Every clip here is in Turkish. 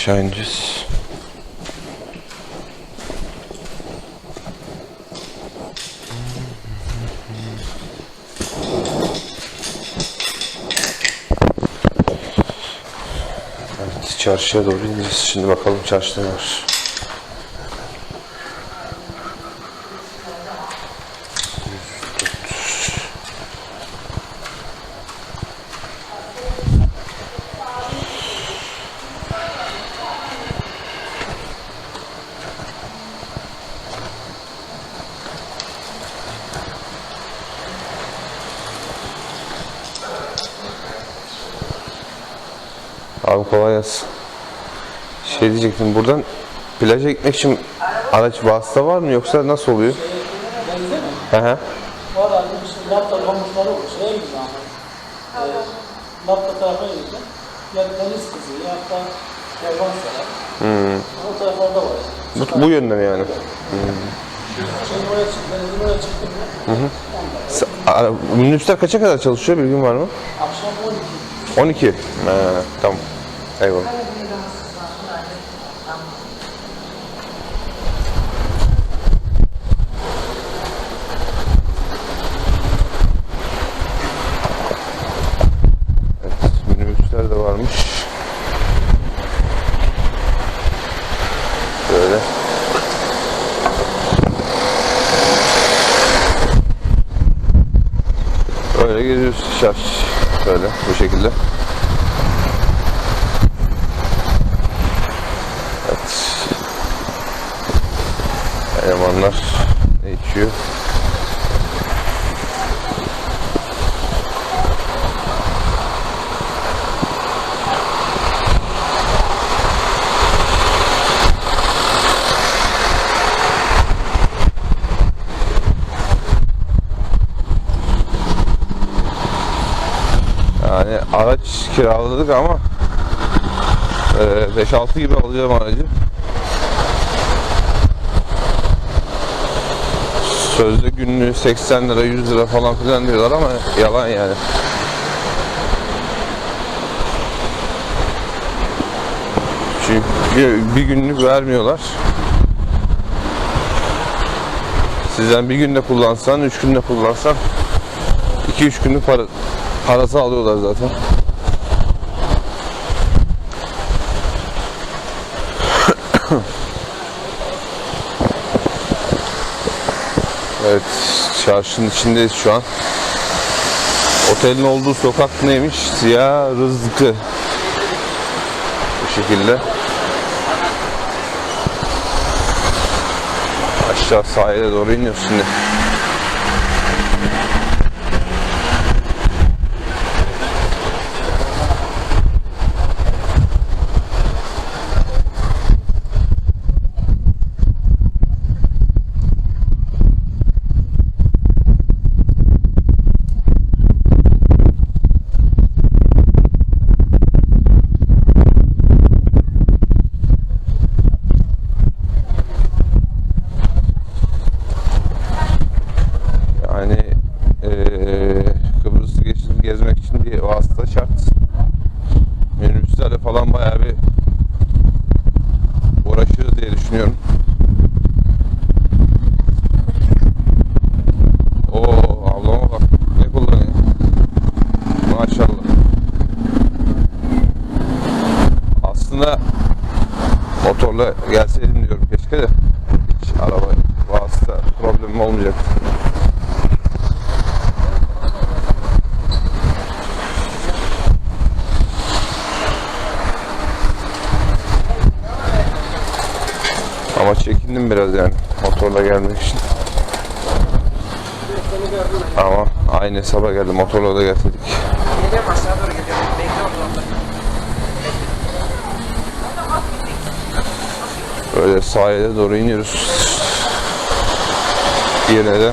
Aşağı ineceğiz. Evet, çarşıya doğru ineceğiz. Şimdi bakalım çarşıda ne var. Abi kolay gelsin. Şey diyecektim buradan plaja gitmek için araç vasıta var mı yoksa nasıl oluyor? Denize mi? Hı hı. Var abi işte Lapta pamukları olur. Şeye gidiyor ama. Ee, Lapta tarafına gidiyor. Ya deniz kızı ya da kervansaray. Hmm. O taraflarda var. Bu, bu yönden yani. Şimdi oraya çık, denizin oraya çıktım ya. S- ara- Minibüsler kaça kadar çalışıyor bilgin var mı? Akşam 12. 12. He, tamam. Eyvallah. Evet, minibüsler de varmış. Böyle. Böyle geziyoruz şarj. Böyle bu şekilde. Evet. Elemanlar ne içiyor? Yani araç kiraladık ama e, 5-6 gibi alacağım aracı. Sözde günlüğü 80 lira 100 lira falan filan diyorlar ama yalan yani. Çünkü bir günlük vermiyorlar. Sizden bir günde kullansan, üç günde kullansan 2-3 günlük para, parası alıyorlar zaten. Evet, çarşının içindeyiz şu an. Otelin olduğu sokak neymiş? Ziya Rızkı. Bu şekilde. Aşağı sahile doğru iniyoruz şimdi. Yani eee Kıbrıs'ı geçip gezmek için bir vasıta şart. Minibüslerle falan bayağı bir uğraşırız diye düşünüyorum. Oo ablama ne kullanıyor. Maşallah. Aslında motorla gelseydim diyorum keşke de hiç araba vasıta problemim olmayacaktı. Ama biraz yani motorla gelmek için. Ama aynı hesaba geldi motorla da orada. Böyle sahile doğru iniyoruz. Yine de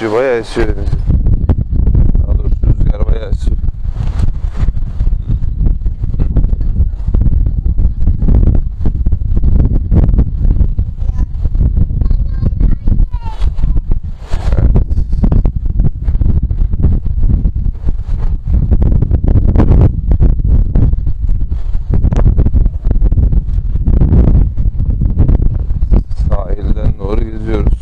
şey esiyor, bayağı esiyor denize. Daha doğrusu rüzgar bayağı esiyor. Sahilden doğru gidiyoruz.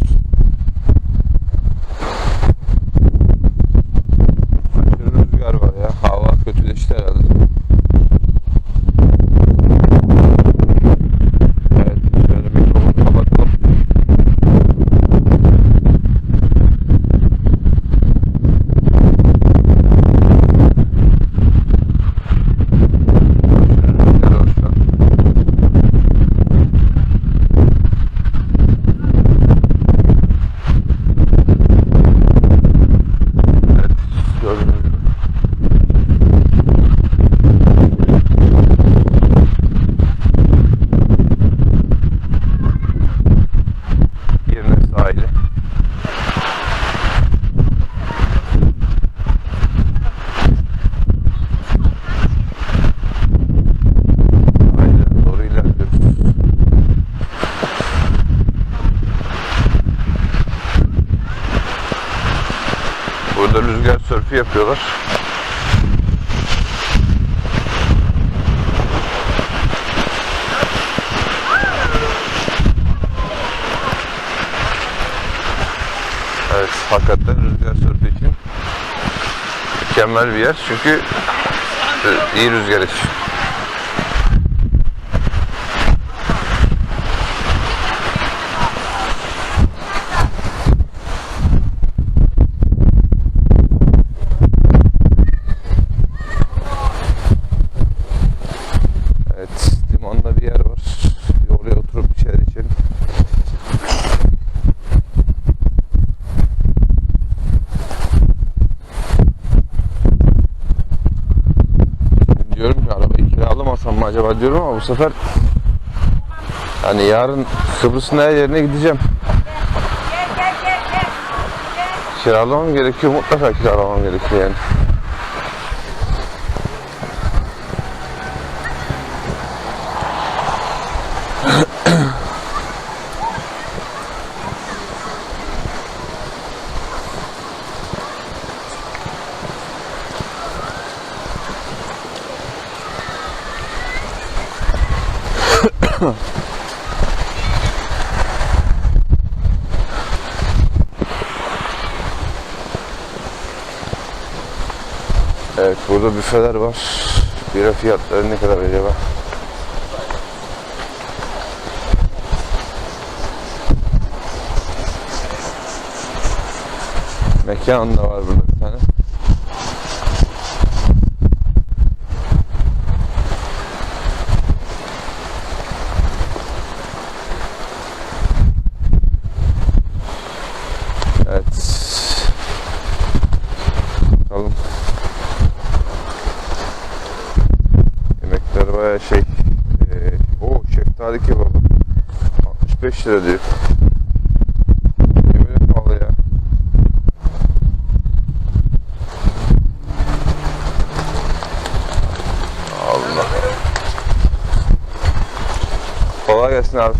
Aşırı rüzgar var ya. Hava kötüleşti herhalde. Evet, şöyle mikrofonu kapatalım. Rüzgar var şu an. Evet, gördüğünüz gibi. Girne sahili. Sahile doğru ilerliyoruz. Burada rüzgar sörfü yapıyorlar. Evet, hakikaten rüzgar sörfü için mükemmel bir yer çünkü e, iyi rüzgar esiyor. Evet, limanda bir yer var. Bir oraya oturup bir şeyler içelim. Şimdi diyorum ki arabayı kiralamasam mı acaba diyorum ama bu sefer hani yarın Kıbrıs'ın her yerine gideceğim. Kiralamam gerekiyor. Mutlaka kiralamam gerekiyor yani. Evet burada büfeler var. Bira fiyatları ne kadar acaba? Mekan da var burada bir tane. Evet. Bakalım. Yemekler baya şey. Eee o şeftali kebabı. 65 lira diyor. Niye böyle pahalı ya? Allah. Kolay gelsin abi.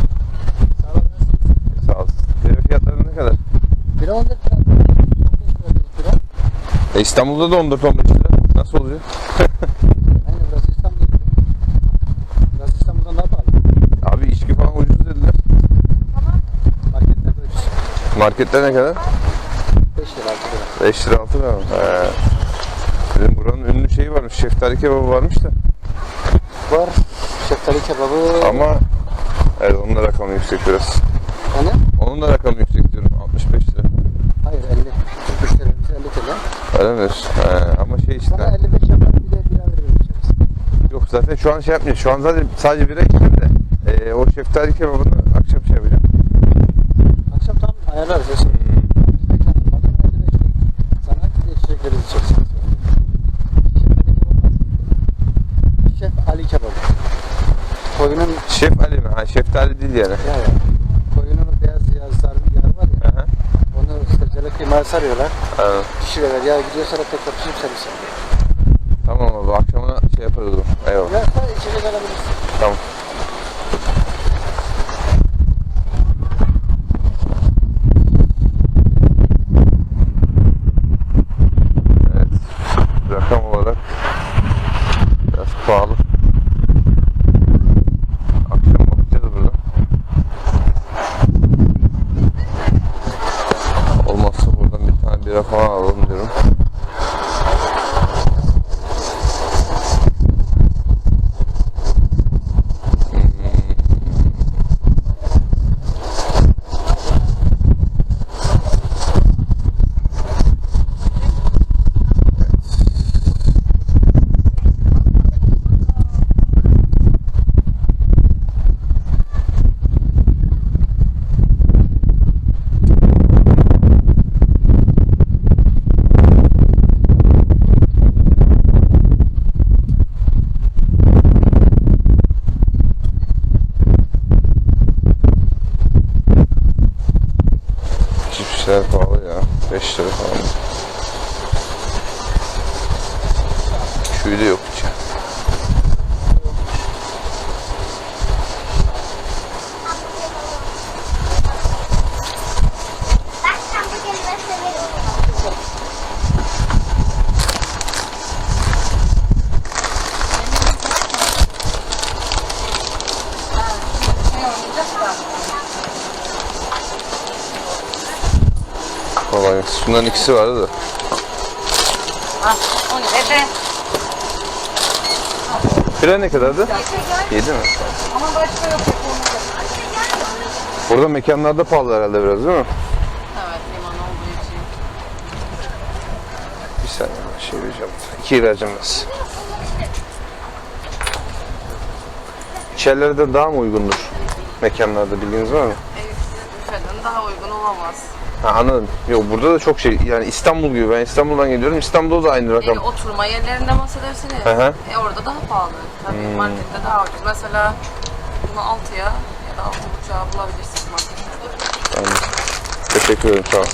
Sağ olasın. Bira fiyatları ne kadar? Bir 14 lira. 15 lira bir lira. E İstanbul'da da 14-15 lira. Nasıl oluyor? Aynen burası İstanbul. gibi. Burası İstanbul'dan daha pahalı. Abi içki falan ucuz dediler. Marketlerde ucuz. Markette ne kadar? 5 lira 6 lira. 5 lira 6 lira mı? He. Bizim buranın ünlü şeyi varmış. Şeftali kebabı varmış da. Var. Şeftali kebabı. Ama evet onun da rakamı yüksek biraz. Hani? Onun da rakamı yüksek diyorum. 65 lira. Hayır 50. Türk müşterimize 50 TL. Öyle mi diyorsun? He. Ama şey işte. Sana 55 yapar bir de bira veririz. Yok zaten şu an şey yapmayacağım. Şu an zaten sadece bira içtim de. E, o şeftali kebabını akşam şey yapacağım. Akşam tam ayarlarız. Yaşın. Adana 55 lira. Sana bir de içecekleri içeceksiniz. Şeftali kebabı. Şef Ali kebabı. Koyunun Şef Ali mi? Ha şeftali değil yani. ya ya. Koyunun o beyaz yağ sarı yağ var ya. Aha. Onu sebzeyle kıyma kıymayı sarıyorlar. Evet. Pişiriyorlar. Ya gidiyor sonra tekrar pişirip servis yapıyor. Tamam abi akşamına şey yaparız o zaman. Eyvallah. Ya sen içecek alabilirsin. Tamam. Evet. Rakam olarak biraz pahalı. Akşam bakacağız burada. Olmazsa buradan bir tane bira falan alalım diyorum. Cipsler pahalı ya. 5 lira falan. Şuyu da yok hiç. ya. Gelsin. Şundan ikisi vardı da. Ah, o ne? Bira ne kadardı? 7 mi? Ama başka yok. Burada mekanlarda pahalı herhalde biraz değil mi? Evet, liman olduğu için. Bir saniye ben şey vereceğim. 2'yi vereceğim size. İçerilerde daha mı uygundur? Mekanlarda bilginiz var mı? Evsiz büfeden daha uygun olamaz. Ha, anladım. Yok burada da çok şey yani İstanbul gibi. Ben İstanbul'dan geliyorum. İstanbul'da da aynı rakam. Yani oturma yerlerinde bahsedersiniz. Hı hı. E orada daha pahalı. Tabii markette daha ucuz. Mesela bunu 6'ya ya da 6.5'a bulabilirsiniz marketlerde. Teşekkür ederim. Sağ ol.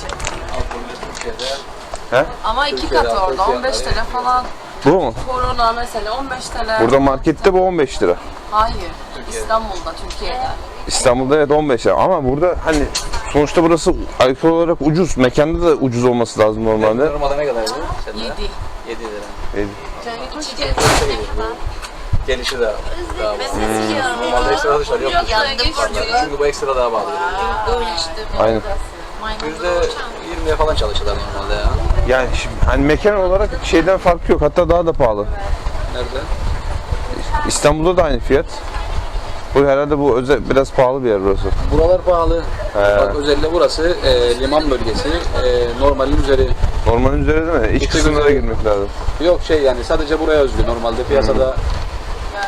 Ama iki katı orada 15 TL falan. Bu mu? Korona mesela 15 TL. Burada markette bu 15 lira. Hayır. İstanbul'da, Türkiye'de. İstanbul'da evet 15 lira. Ama burada hani sonuçta burası alkol olarak ucuz. Mekanda da ucuz olması lazım normalde. Normalde ne kadardı? Sende? 7. 7 lira. Evet. Yani içecek Gelişi de daha pahalı. Normalde ekstra dışarı yok. Çünkü bu ekstra daha pahalı. Aynen. Yüzde 20'ye falan çalışırlar normalde ya. Yani şimdi hani mekan olarak şeyden farkı yok. Hatta daha da pahalı. Nerede? İstanbul'da da aynı fiyat. Bu herhalde bu özel biraz pahalı bir yer burası. Buralar pahalı. Bak özellikle burası e, liman bölgesi. E, normalin üzeri. Normalin üzeri değil mi? İç İç kısımlara üzeri. girmek lazım. Yok şey yani sadece buraya özgü. Normalde piyasada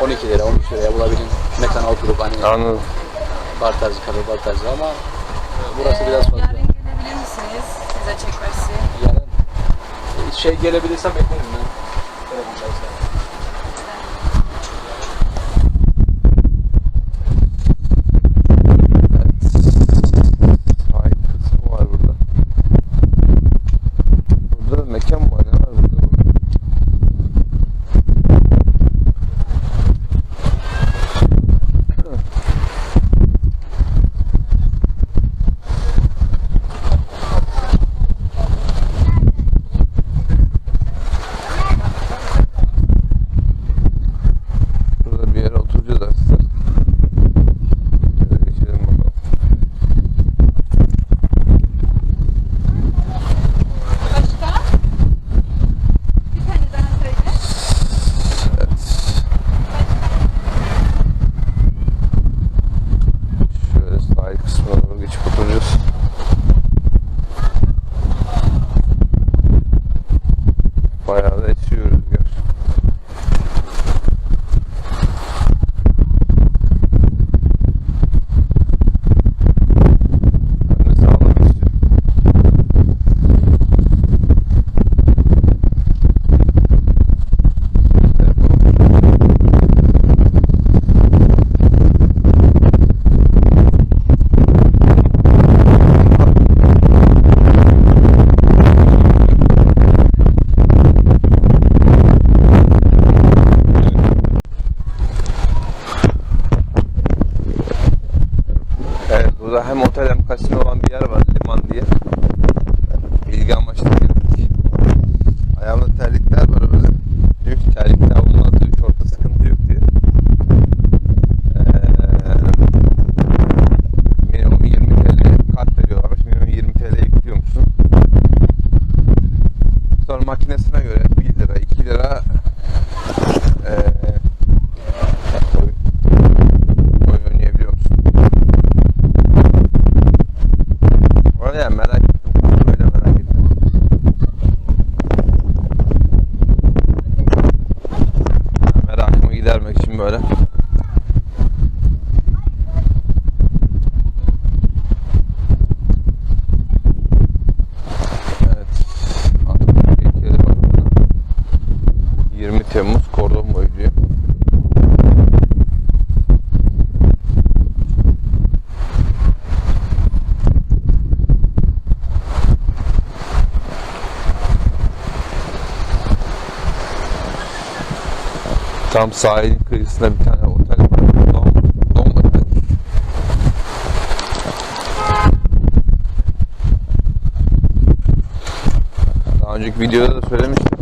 12 lira, 13 liraya bulabilin. Mekana oturup hani Anladım. bar tarzı, kafe bar tarzı ama e, burası biraz fazla. Yarın gelebilir misiniz? Size çekmesi. Yarın e, şey gelebilirsem beklerim ben. Павлович Tam sahilin kıyısında bir tane otel var. Dom, Dom Otel. Daha önceki videoda da söylemiştim.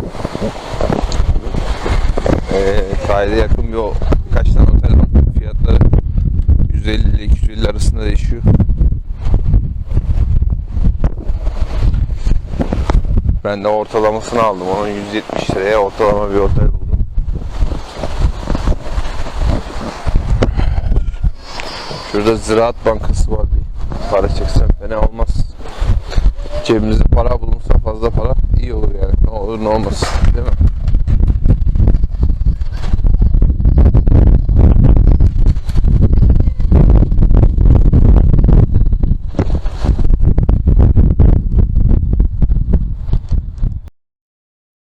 Ee, sahile yakın bir o birkaç tane otel var. Fiyatları 150 ile 250 arasında değişiyor. Ben de ortalamasını aldım. Onun 170 liraya ortalama bir otel Şurada Ziraat Bankası var bir para çeksem fena olmaz. Cebimizde para bulunsa fazla para iyi olur yani. Ne olur ne olmaz. Değil mi?